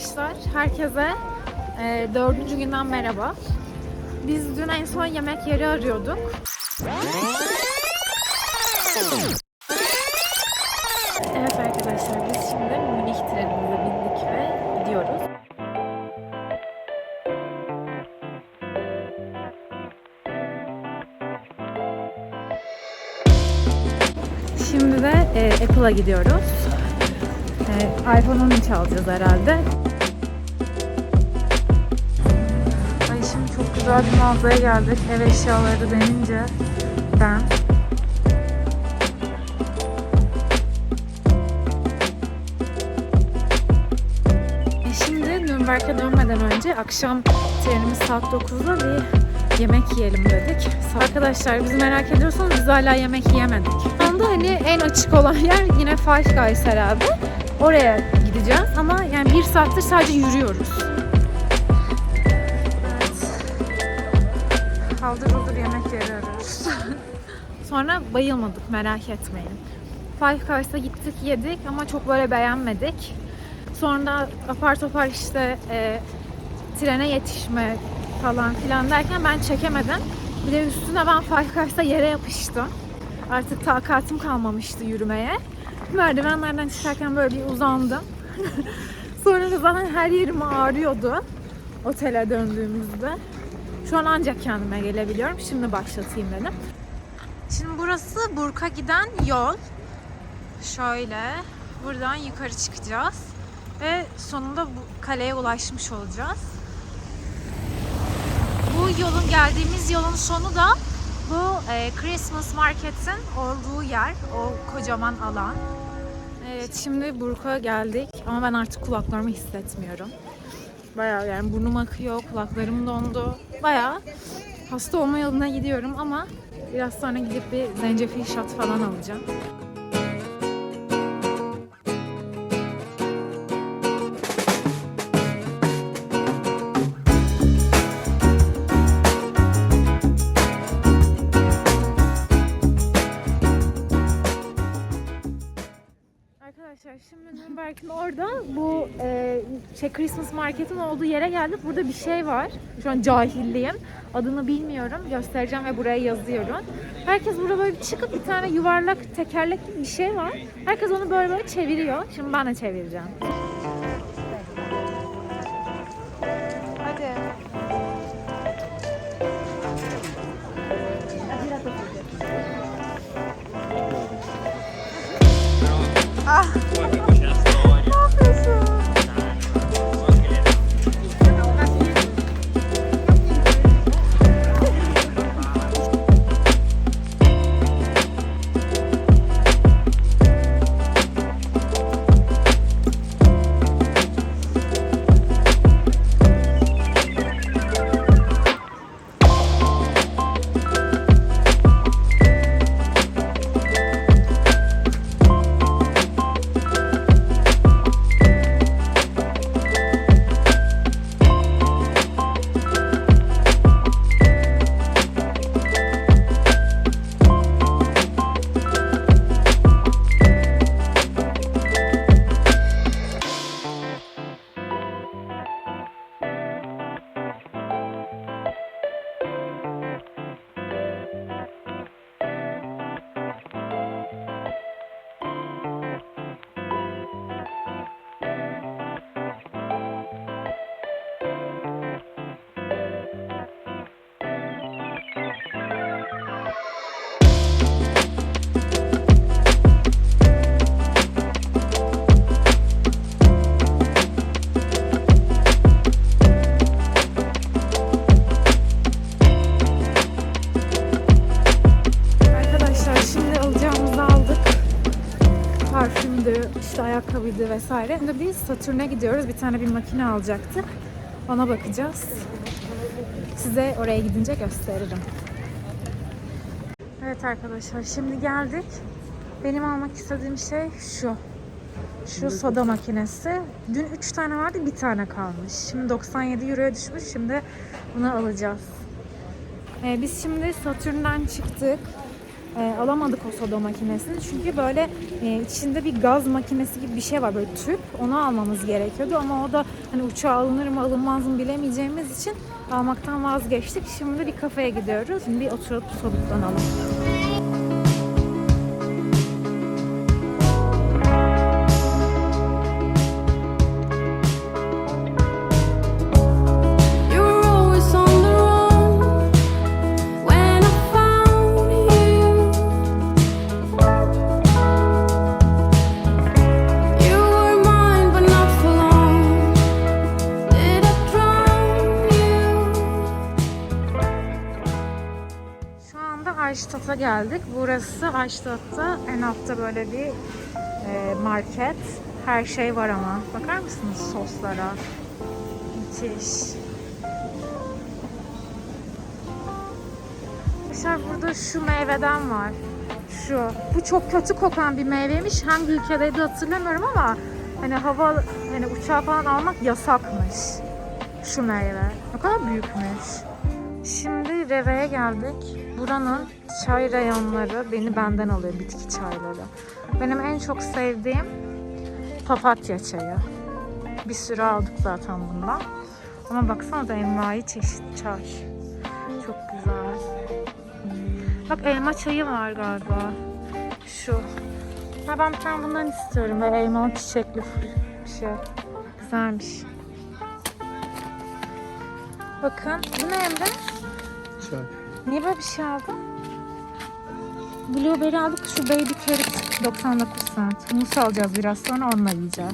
arkadaşlar. Herkese e, dördüncü günden merhaba. Biz dün en son yemek yeri arıyorduk. Evet arkadaşlar biz şimdi Münih trenimize bindik ve gidiyoruz. Şimdi de e, Apple'a gidiyoruz. E, iPhone 13 alacağız herhalde. Güzel bir mağazaya geldik. Ev eşyaları denince ben E, Şimdi Nürnberg'e dönmeden önce akşam trenimiz saat 9'da bir yemek yiyelim dedik. Arkadaşlar bizi merak ediyorsanız biz hala yemek yiyemedik. Şu anda hani en açık olan yer yine Five Guys herhalde. Oraya gideceğiz ama yani bir saattir sadece yürüyoruz. Kaldır olur yemek yeri arıyoruz. Sonra bayılmadık merak etmeyin. Five Guys'a gittik yedik ama çok böyle beğenmedik. Sonra apar topar işte e, trene yetişme falan filan derken ben çekemedim. Bir de üstüne ben Five Guys'ta yere yapıştım. Artık takatim kalmamıştı yürümeye. Merdivenlerden çıkarken böyle bir uzandım. Sonra da zaten her yerim ağrıyordu otele döndüğümüzde. Şu an ancak kendime gelebiliyorum. Şimdi başlatayım dedim. Şimdi burası Burk'a giden yol. Şöyle buradan yukarı çıkacağız ve sonunda bu kaleye ulaşmış olacağız. Bu yolun geldiğimiz yolun sonu da bu e, Christmas Market'in olduğu yer, o kocaman alan. Evet şimdi Burk'a geldik ama ben artık kulaklarımı hissetmiyorum. Bayağı yani burnum akıyor, kulaklarım dondu. Bayağı hasta olma yoluna gidiyorum ama biraz sonra gidip bir zencefil shot falan alacağım. Şey Christmas Market'in olduğu yere geldik. Burada bir şey var. Şu an cahilliyim. Adını bilmiyorum. Göstereceğim ve buraya yazıyorum. Herkes burada böyle çıkıp bir tane yuvarlak tekerlek gibi bir şey var. Herkes onu böyle böyle çeviriyor. Şimdi ben de çevireceğim. Vesaire. Şimdi biz Satürn'e gidiyoruz. Bir tane bir makine alacaktık. Ona bakacağız. Size oraya gidince gösteririm. Evet arkadaşlar şimdi geldik. Benim almak istediğim şey şu. Şu soda makinesi. Dün 3 tane vardı bir tane kalmış. Şimdi 97 euroya düşmüş. Şimdi bunu alacağız. Ee, biz şimdi Satürn'den çıktık. E, alamadık o soda makinesini. Çünkü böyle e, içinde bir gaz makinesi gibi bir şey var böyle tüp. Onu almamız gerekiyordu ama o da hani uçağa alınır mı alınmaz mı bilemeyeceğimiz için almaktan vazgeçtik. Şimdi bir kafeye gidiyoruz. Şimdi bir oturup soluklanalım. Ayştat'a geldik. Burası Ayştat'ta en altta böyle bir e, market. Her şey var ama. Bakar mısınız soslara? Müthiş. Arkadaşlar burada şu meyveden var. Şu. Bu çok kötü kokan bir meyveymiş. Hangi ülkedeydi hatırlamıyorum ama hani hava hani uçağa falan almak yasakmış. Şu meyve. Ne kadar büyükmüş. Şimdi Reve'ye geldik. Buranın çay reyonları beni benden alıyor bitki çayları. Benim en çok sevdiğim papatya çayı. Bir sürü aldık zaten bundan. Ama baksana da envai çeşit çay. Çok güzel. Bak elma çayı var galiba. Şu. Ha ben bir tane bundan istiyorum. Böyle elmalı çiçekli bir şey. Güzelmiş. Bakın. Bu ne Emre? Çay. Niye böyle bir şey aldın? Blueberry aldık. Şu baby carrot 99 cent. Muz alacağız biraz sonra onunla yiyeceğiz.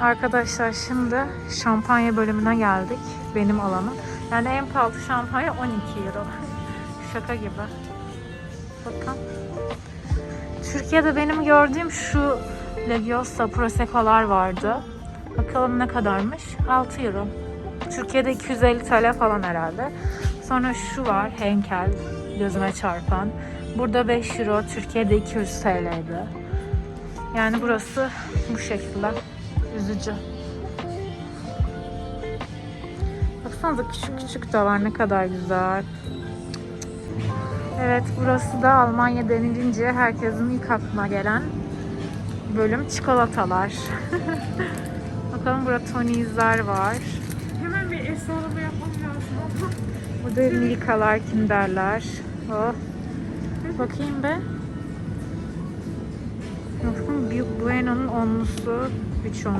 Arkadaşlar şimdi şampanya bölümüne geldik. Benim alanım. Yani en pahalı şampanya 12 euro. Şaka gibi. Bakın. Türkiye'de benim gördüğüm şu Legiosa Prosecco'lar vardı. Bakalım ne kadarmış? 6 euro. Türkiye'de 250 TL falan herhalde. Sonra şu var Henkel gözüme çarpan. Burada 5 euro, Türkiye'de 200 TL'ydi. Yani burası bu şekilde. Üzücü. Baksanıza küçük küçük de var ne kadar güzel. Evet burası da Almanya denilince herkesin ilk aklına gelen bölüm çikolatalar. Bakalım burada Tony's'ler var. Burada Milka'lar, Kinder'ler. Oh. Bakayım be. Bakın Büyük Bueno'nun onlusu 3.19.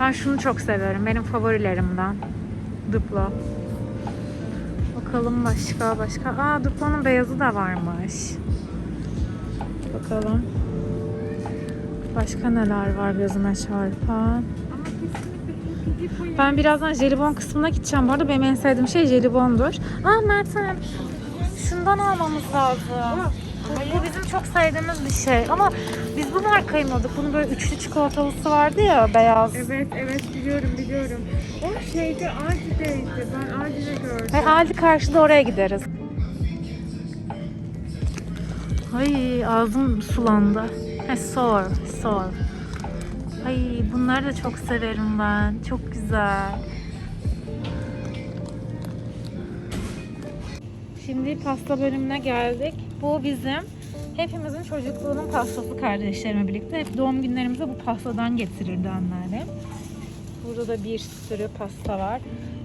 Ben şunu çok severim. Benim favorilerimden. Duplo. Bakalım başka başka. Aa Duplo'nun beyazı da varmış. Bakalım. Başka neler var gözüme çarpan. Ben birazdan jelibon kısmına gideceğim. Bu arada benim en sevdiğim şey jelibondur. Aa Mertem. Şundan almamız lazım. Bu bizim çok sevdiğimiz bir şey. Ama biz bu markayı mı aldık? Bunun böyle üçlü çikolatalısı vardı ya beyaz. Evet evet biliyorum biliyorum. O şeyde Aldi'deydi. Ben Aldi'de gördüm. Ve Aldi karşıda oraya gideriz. Ay ağzım sulandı. He sor, sor. Ay bunları da çok severim ben. Çok güzel. Şimdi pasta bölümüne geldik. Bu bizim hepimizin çocukluğunun pastası kardeşlerimle birlikte. Hep doğum günlerimize bu pastadan getirirdi anneannem. Burada da bir sürü pasta var.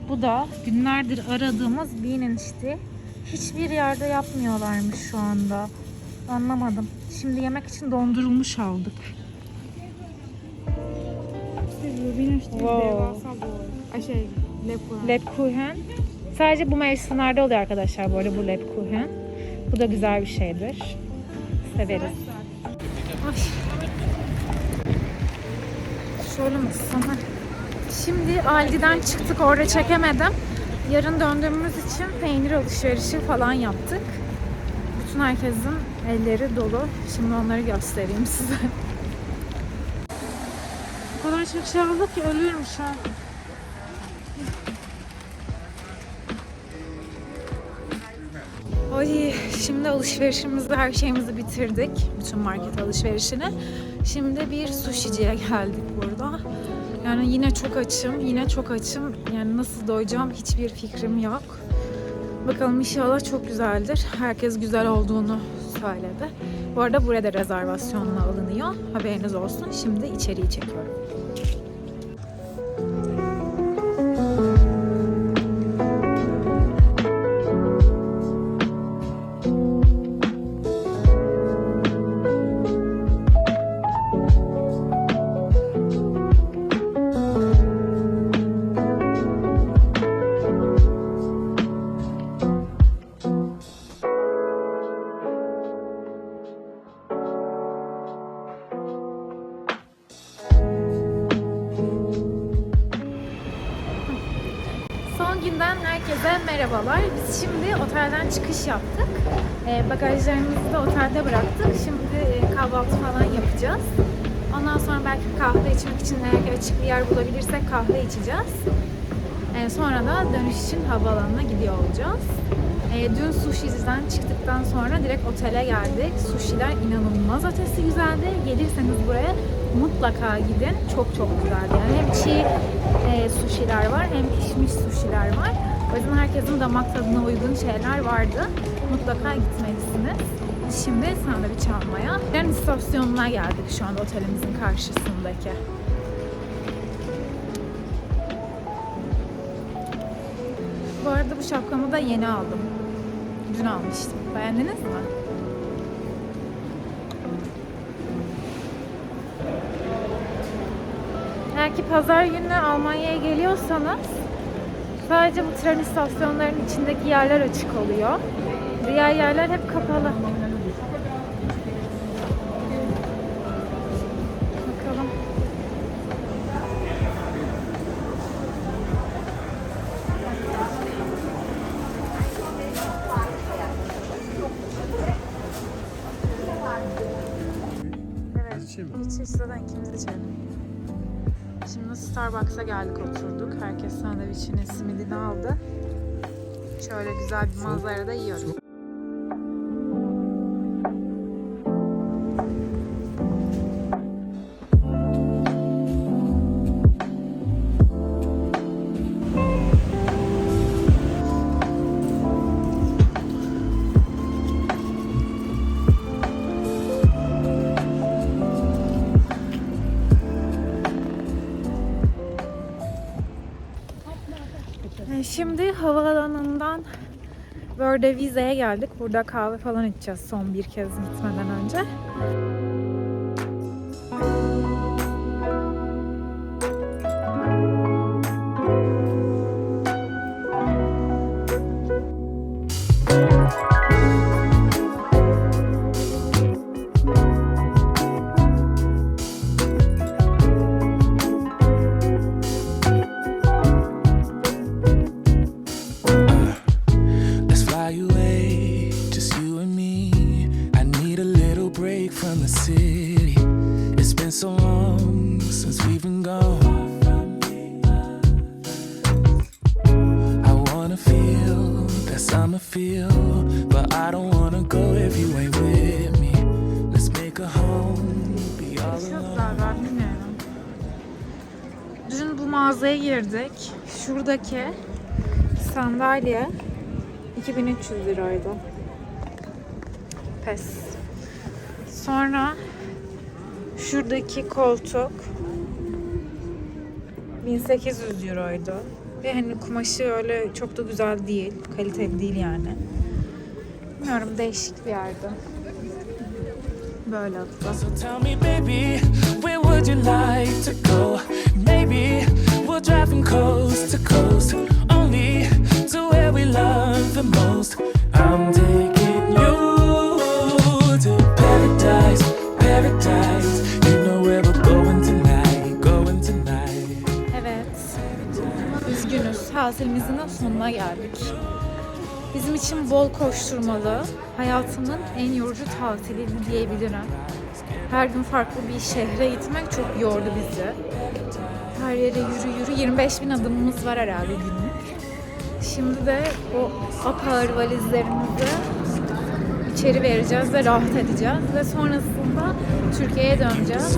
Bu da günlerdir aradığımız Bean işte. Hiçbir yerde yapmıyorlarmış şu anda. Anlamadım. Şimdi yemek için dondurulmuş aldık. Rubin işte Wow. devasa boy. Ay şey Lebkuchen. Lebkuchen. Sadece bu mevsimlerde oluyor arkadaşlar bu arada bu Lebkuchen. Bu da güzel bir şeydir. Severiz. Ay. Şöyle mi sana? Şimdi Aldi'den çıktık orada çekemedim. Yarın döndüğümüz için peynir alışverişi falan yaptık. Bütün herkesin elleri dolu. Şimdi onları göstereyim size. Kadar çok şey aldık ki ölüyorum şu an. Ay şimdi alışverişimizi, her şeyimizi bitirdik. Bütün market alışverişini. Şimdi bir sushiciye geldik burada. Yani yine çok açım, yine çok açım. Yani nasıl doyacağım hiçbir fikrim yok. Bakalım inşallah çok güzeldir. Herkes güzel olduğunu söyledi. Bu arada burada rezervasyonla alınıyor. Haberiniz olsun. Şimdi içeriği çekiyorum. Merhabalar. Biz şimdi otelden çıkış yaptık. Ee, bagajlarımızı da otelde bıraktık. Şimdi e, kahvaltı falan yapacağız. Ondan sonra belki kahve içmek için eğer açık bir yer bulabilirsek kahve içeceğiz. Ee, sonra da dönüş için havaalanına gidiyor olacağız. Ee, dün sushi'den çıktıktan sonra direkt otele geldik. Sushi'ler inanılmaz ötesi güzeldi. Gelirseniz buraya mutlaka gidin. Çok çok güzeldi. Yani hem çiğ e, sushi'ler var hem pişmiş sushi'ler var. O yüzden herkesin damak tadına uygun şeyler vardı. Mutlaka gitmelisiniz. Şimdi sandviç almaya. Tren istasyonuna geldik şu anda otelimizin karşısındaki. Bu arada bu şapkamı da yeni aldım. Dün almıştım. Beğendiniz mi? Eğer ki pazar günü Almanya'ya geliyorsanız sadece bu tren istasyonlarının içindeki yerler açık oluyor. Diğer yerler hep kapalı. Bakalım. Evet. İç içseden ikimiz içelim. Şimdi Starbucks'a geldik oturduk. Herkes sandviçini, simidini aldı. Şöyle güzel bir manzarada yiyoruz. Börde Vize'ye geldik. Burada kahve falan içeceğiz son bir kez gitmeden önce. Summer feel, but I don't wanna go if you ain't with me. Let's make a home, be all alone. Bilmiyorum. Dün bu mağazaya girdik. Şuradaki sandalye 2300 liraydı. Pes. Sonra şuradaki koltuk 1800 euroydu. Ve hani kumaşı öyle çok da güzel değil. Kaliteli değil yani. Bilmiyorum değişik bir yerdi. Böyle hatta. So tell me, baby, where would you like to go? Maybe we'll drive from coast to coast, only to where we love the most. I'm taking you to paradise, paradise. Üzgünüz. Tatilimizin sonuna geldik. Bizim için bol koşturmalı, hayatımın en yorucu tatiliydi diyebilirim. Her gün farklı bir şehre gitmek çok yordu bizi. Her yere yürü yürü. 25 bin adımımız var herhalde günlük. Şimdi de o apağır valizlerimizi içeri vereceğiz ve rahat edeceğiz. Ve sonrasında Türkiye'ye döneceğiz.